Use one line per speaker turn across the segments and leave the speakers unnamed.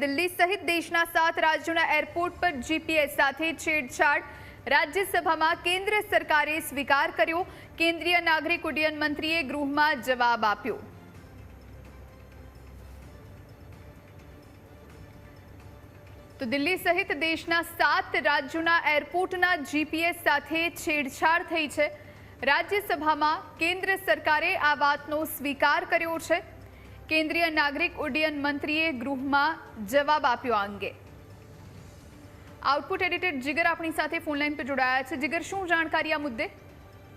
દિલ્હી સહિત દેશના સાત રાજ્યોના એરપોર્ટ પર જીપીએસ સાથે છેડછાડ. રાજ્યસભામાં કેન્દ્ર સરકારે સ્વીકાર કર્યો. કેન્દ્રીય નાગરિક ઉડ્ડયન મંત્રીએ ગૃહમાં જવાબ આપ્યો. તો દિલ્હી સહિત દેશના સાત રાજ્યોના એરપોર્ટના જીપીએસ સાથે છેડછાડ થઈ છે. રાજ્યસભામાં કેન્દ્ર સરકારે આ વાતનો સ્વીકાર કર્યો છે. કેન્દ્રીય નાગરિક ઉડ્ડયન મંત્રીએ ગૃહમાં જવાબ આપ્યો આ અંગે. આઉટપુટ એડિટેડ જીગર આપણી સાથે ફોનલાઈન પર જોડાયા છે. જીગર, શું જાણકારી આ મુદ્દે?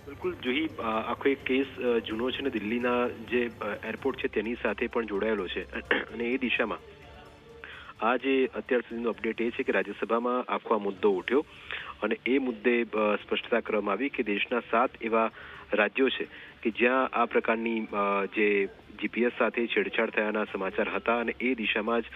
બિલકુલ, જુહી આખો એક કેસ જૂનો છે ને દિલ્હીના જે એરપોર્ટ છે તેની સાથે પણ જોડાયેલો છે. અને એ દિશામાં આ જે અત્યાર સુધીનો અપડેટ એ છે કે રાજ્યસભામાં આખો આ મુદ્દો ઉઠ્યો. અને એ મુદ્દે સ્પષ્ટતા કરવામાં આવી કે દેશના સાત એવા રાજ્યો છે કે જ્યાં આ પ્રકારની જે જીપીએસ સાથે છેડછાડ થયાના સમાચાર હતા અને એ દિશામાં જ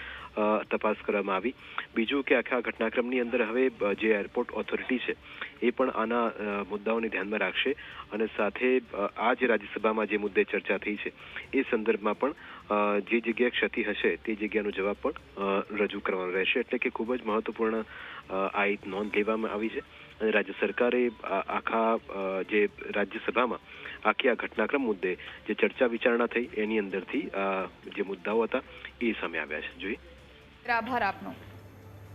તપાસ કરવામાં આવી. બીજું કે આખા ઘટનાક્રમની અંદર હવે જે એરપોર્ટ ઓથોરિટી છે એ પણ આના મુદ્દાઓને ધ્યાનમાં રાખશે અને સાથે આ જે રાજ્યસભામાં જે મુદ્દે ચર્ચા થઈ છે એ સંદર્ભમાં પણ જે જગ્યાએ ક્ષતિ હશે તે જગ્યાનો જવાબ પણ રજૂ કરવાનો રહેશે. એટલે કે ખૂબ જ મહત્વપૂર્ણ આ એક નોંધ લેવામાં આવી છે. અને રાજ્ય સરકારે આખા જે રાજ્યસભામાં આખી આ ઘટનાક્રમ મુદ્દે જે ચર્ચા વિચારણા થઈ એની અંદરથી જે મુદ્દાઓ હતા એ સામે આવ્યા છે. જોઈ.
આભાર આપનો.